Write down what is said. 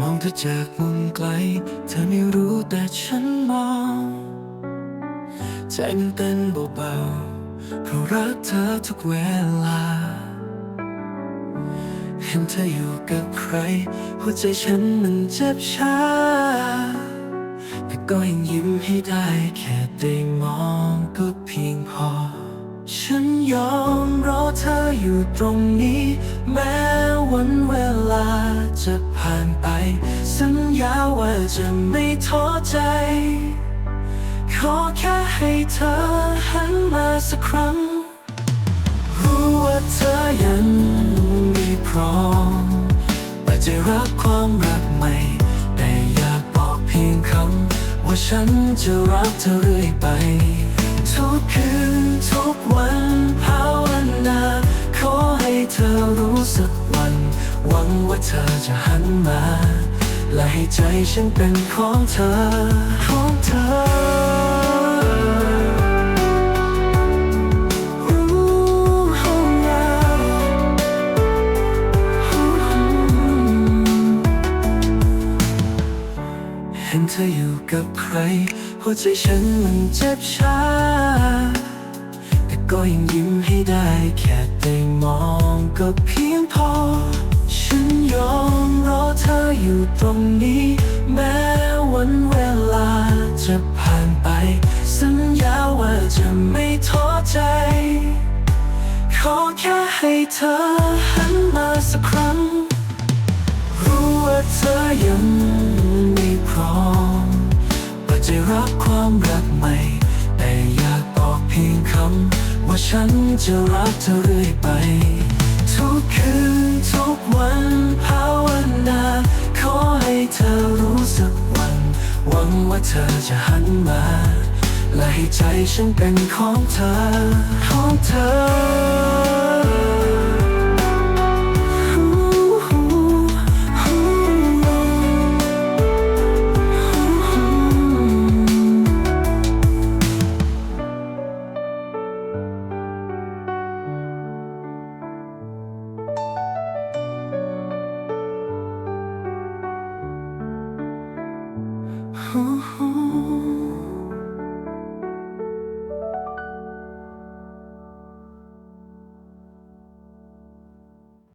มองเธอจากมุมไกล เธอไม่รู้แต่ฉันมอง ใจมันเต้นเบาๆเพราะรักเธอทุกเวลา เห็นเธออยู่กับใคร หัวใจฉันมันเจ็บช้า แต่ก็ยังยิ้มให้ได้ แค่ได้มองก็เพียงพอ ฉันยอมรอเธออยู่ตรงนี้แม้ วันเวลาจะผ่านไป สัญญาว่าจะไม่ท้อใจ ขอแค่ให้เธอหันมาสักครั้ง รู้ว่าเธอยังไม่พร้อมแต่จะรักความรักใหม่ แต่อยากบอกเพียงคำว่าฉันจะรักเธอเรื่อยไป ทุกคืนทุ วังว่าเธอจะหันมา และให้ใจฉันเป็นของเธอ ของเธอเห็นเธออยู่กับใคร หัวใจฉันมันเจ็บช้า แต่ก็ยังยิ้มให้ได้แค่ได้มองก็เพียงพอ ฉันยอมรอเธออยู่ตรงนี้ แม้วันเวลาจะผ่านไป สัญญาว่าจะไม่ท้อใจ ขอแค่ให้เธอหันมาสักครั้ง รู้ว่าเธอยังไม่พร้อมว่าจะรับความรักใหม่ แต่อยากบอกเพียงคำว่าฉันจะรักเธอเรื่อยไป ทุกคืนทุกวันภาวนา ขอให้เธอรู้สักวัน หวังว่าเธอจะหันมา และให้ใจฉันเป็นของเธอ ของเธอ 呼呼